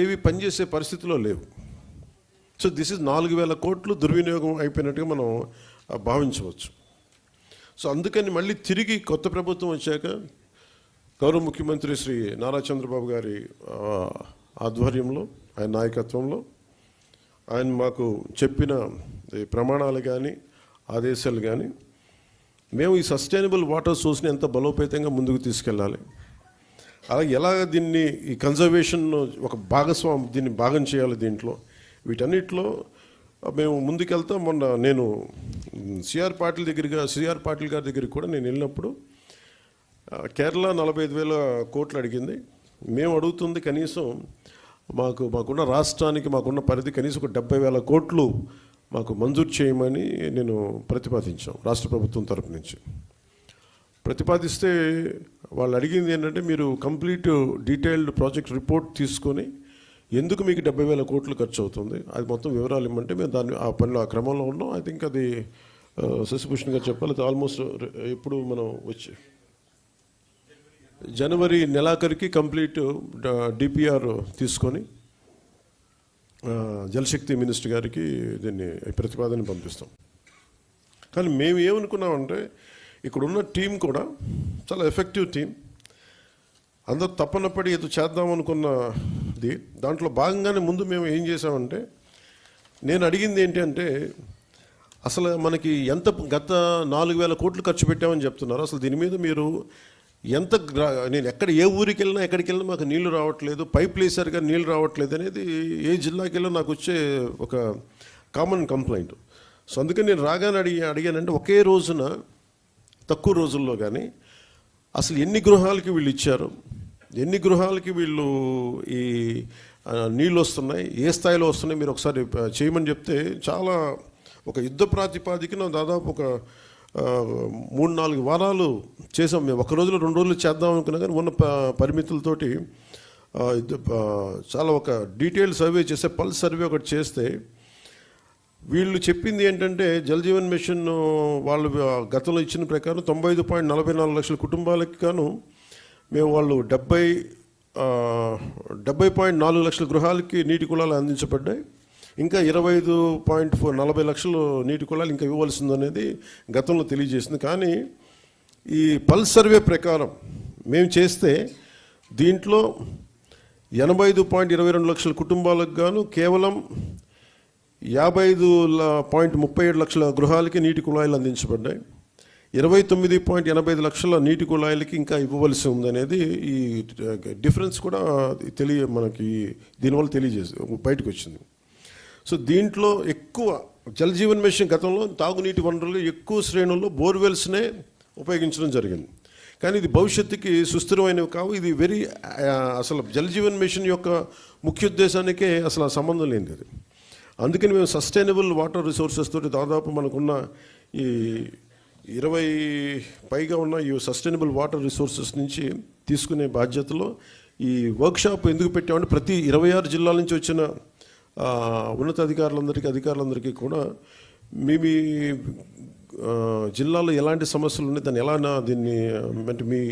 ఏవి పనిచేసే పరిస్థితిలో లేవు. సో దిస్ ఇస్ నాలుగు వేల కోట్లు దుర్వినియోగం అయిపోయినట్టుగా మనం భావించవచ్చు. సో అందుకని మళ్ళీ తిరిగి కొత్త ప్రభుత్వం వచ్చాక గౌరవ ముఖ్యమంత్రి శ్రీ నారా చంద్రబాబు గారి ఆధ్వర్యంలో ఆయన నాయకత్వంలో ఆయన మాకు చెప్పిన ప్రమాణాలు కానీ ఆదేశాలు కానీ మేము ఈ సస్టైనబుల్ వాటర్ సోర్స్ని ఎంత బలోపేతంగా ముందుకు తీసుకెళ్ళాలి? అలాగే ఎలా దీన్ని ఈ కన్జర్వేషన్ ఒక భాగస్వామి దీన్ని భాగం చేయాలి దీంట్లో? వీటన్నిటిలో మేము ముందుకెళ్తా. మొన్న నేను సిఆర్ పాటిల్ దగ్గరగా సిఆర్ పాటిల్ గారి దగ్గరికి కూడా నేను వెళ్ళినప్పుడు కేరళ నలభై ఐదు వేల కోట్లు అడిగింది. మేము అడుగుతుంది కనీసం మాకు మాకున్న రాష్ట్రానికి మాకున్న పరిధి కనీసం ఒక డెబ్బై వేల కోట్లు మాకు మంజూరు చేయమని నేను ప్రతిపాదించాం రాష్ట్ర ప్రభుత్వం తరపు నుంచి. ప్రతిపాదిస్తే వాళ్ళు అడిగింది ఏంటంటే మీరు కంప్లీట్ డీటెయిల్డ్ ప్రాజెక్ట్ రిపోర్ట్ తీసుకొని ఎందుకు మీకు డెబ్బై వేల కోట్లు ఖర్చు అవుతుంది? అది మొత్తం వివరాలు ఇమ్మంటే మేము దాన్ని ఆ పనిలో ఆ క్రమంలో ఉన్నాం. ఐ థింక్ అది ఆ, శశిభూషణ్ గారు చెప్పాలి. అది ఆల్మోస్ట్ ఎప్పుడు మనం వచ్చి జనవరి నెలాఖరికి కంప్లీట్ డిపిఆర్ తీసుకొని జలశక్తి మినిస్టర్ గారికి దీన్ని ప్రతిపాదన పంపిస్తాం. కానీ మేము ఏమనుకున్నామంటే ఇక్కడ ఉన్న టీం కూడా చాలా ఎఫెక్టివ్ టీం. అందరూ తప్పనపడి ఏదో చేద్దాం అనుకున్నది. దాంట్లో భాగంగానే ముందు మేము ఏం చేసామంటే నేను అడిగింది ఏంటి అంటే అసలు మనకి ఎంత గత నాలుగు వేల కోట్లు ఖర్చు పెట్టామని చెప్తున్నారు. అసలు దీని మీద మీరు ఎంత నేను ఎక్కడ ఏ ఊరికి వెళ్ళినా ఎక్కడికి వెళ్ళినా మాకు నీళ్ళు రావట్లేదు పైప్ లేసరిగా నీళ్ళు రావట్లేదు అనేది ఏ జిల్లాకి వెళ్ళినా నాకు వచ్చే ఒక కామన్ కంప్లైంట్ సో అందుకని నేను రాగానే అడిగి అడిగానంటే ఒకే రోజున తక్కువ రోజుల్లో కానీ అసలు ఎన్ని గృహాలకి వీళ్ళు ఇచ్చారు? ఎన్ని గృహాలకి వీళ్ళు ఈ నీళ్ళు వస్తున్నాయి? ఏ స్థాయిలో వస్తున్నాయి? మీరు ఒకసారి చేయమని చెప్తే చాలా ఒక యుద్ధ ప్రాతిపాదికన దాదాపు ఒక మూడు నాలుగు వారాలు చేసాం మేము. ఒక రోజులో రెండు రోజులు చేద్దాం అనుకున్నా కానీ ఉన్న ప- పరిమితులతోటి చాలా ఒక డీటెయిల్ సర్వే చేస్తే పల్స్ సర్వే ఒకటి చేస్తే వీళ్ళు చెప్పింది ఏంటంటే జలజీవన్ మిషన్ వాళ్ళు గతంలో ఇచ్చిన ప్రకారం తొంభై ఐదు పాయింట్ నలభై నాలుగు లక్షల కుటుంబాలకి గాను మేము వాళ్ళు డెబ్బై డెబ్బై పాయింట్ నాలుగు లక్షల గృహాలకి నీటి కులాలు అందించబడ్డాయి. ఇంకా ఇరవై ఐదు పాయింట్ ఫోర్ నలభై లక్షలు నీటి కులాలు ఇంకా ఇవ్వవలసింది అనేది గతంలో తెలియజేసింది. కానీ ఈ పల్స్ సర్వే ప్రకారం మేము చేస్తే దీంట్లో ఎనభై ఐదు పాయింట్ ఇరవై రెండు లక్షల కుటుంబాలకు గాను కేవలం యాభై ఐదు పాయింట్ ముప్పై ఏడు లక్షల గృహాలకి నీటి కుళాయిలు అందించబడ్డాయి. ఇరవై తొమ్మిది పాయింట్ ఎనభై ఐదు లక్షల నీటి కుళాయిలకి ఇంకా ఇవ్వవలసి ఉందనేది ఈ డిఫరెన్స్ కూడా తెలియ మనకి దీనివల్ల తెలియజేసి బయటకు వచ్చింది సో దీంట్లో ఎక్కువ జలజీవన్ మిషన్ గతంలో తాగునీటి వనరులు ఎక్కువ శ్రేణుల్లో బోర్వెల్స్నే ఉపయోగించడం జరిగింది. కానీ ఇది భవిష్యత్తుకి సుస్థిరమైనవి కావు. ఇది వెరీ అసలు జలజీవన్ మిషన్ యొక్క ముఖ్య ఉద్దేశానికే అసలు సంబంధం లేనిది అందుకని మేము సస్టైనబుల్ వాటర్ రిసోర్సెస్ తోటి దాదాపు మనకున్న ఈ ఇరవై పైగా ఉన్న ఈ సస్టైనబుల్ వాటర్ రిసోర్సెస్ నుంచి తీసుకునే బాధ్యతలో ఈ వర్క్షాప్ ఎందుకు పెట్టామంటే ప్రతి ఇరవై ఆరు జిల్లాల నుంచి వచ్చిన ఉన్నతాధికారులందరికీ అధికారులందరికీ కూడా మీ మీ జిల్లాలో ఎలాంటి సమస్యలు ఉన్నాయి దాన్ని ఎలా దీన్ని అంటే మీ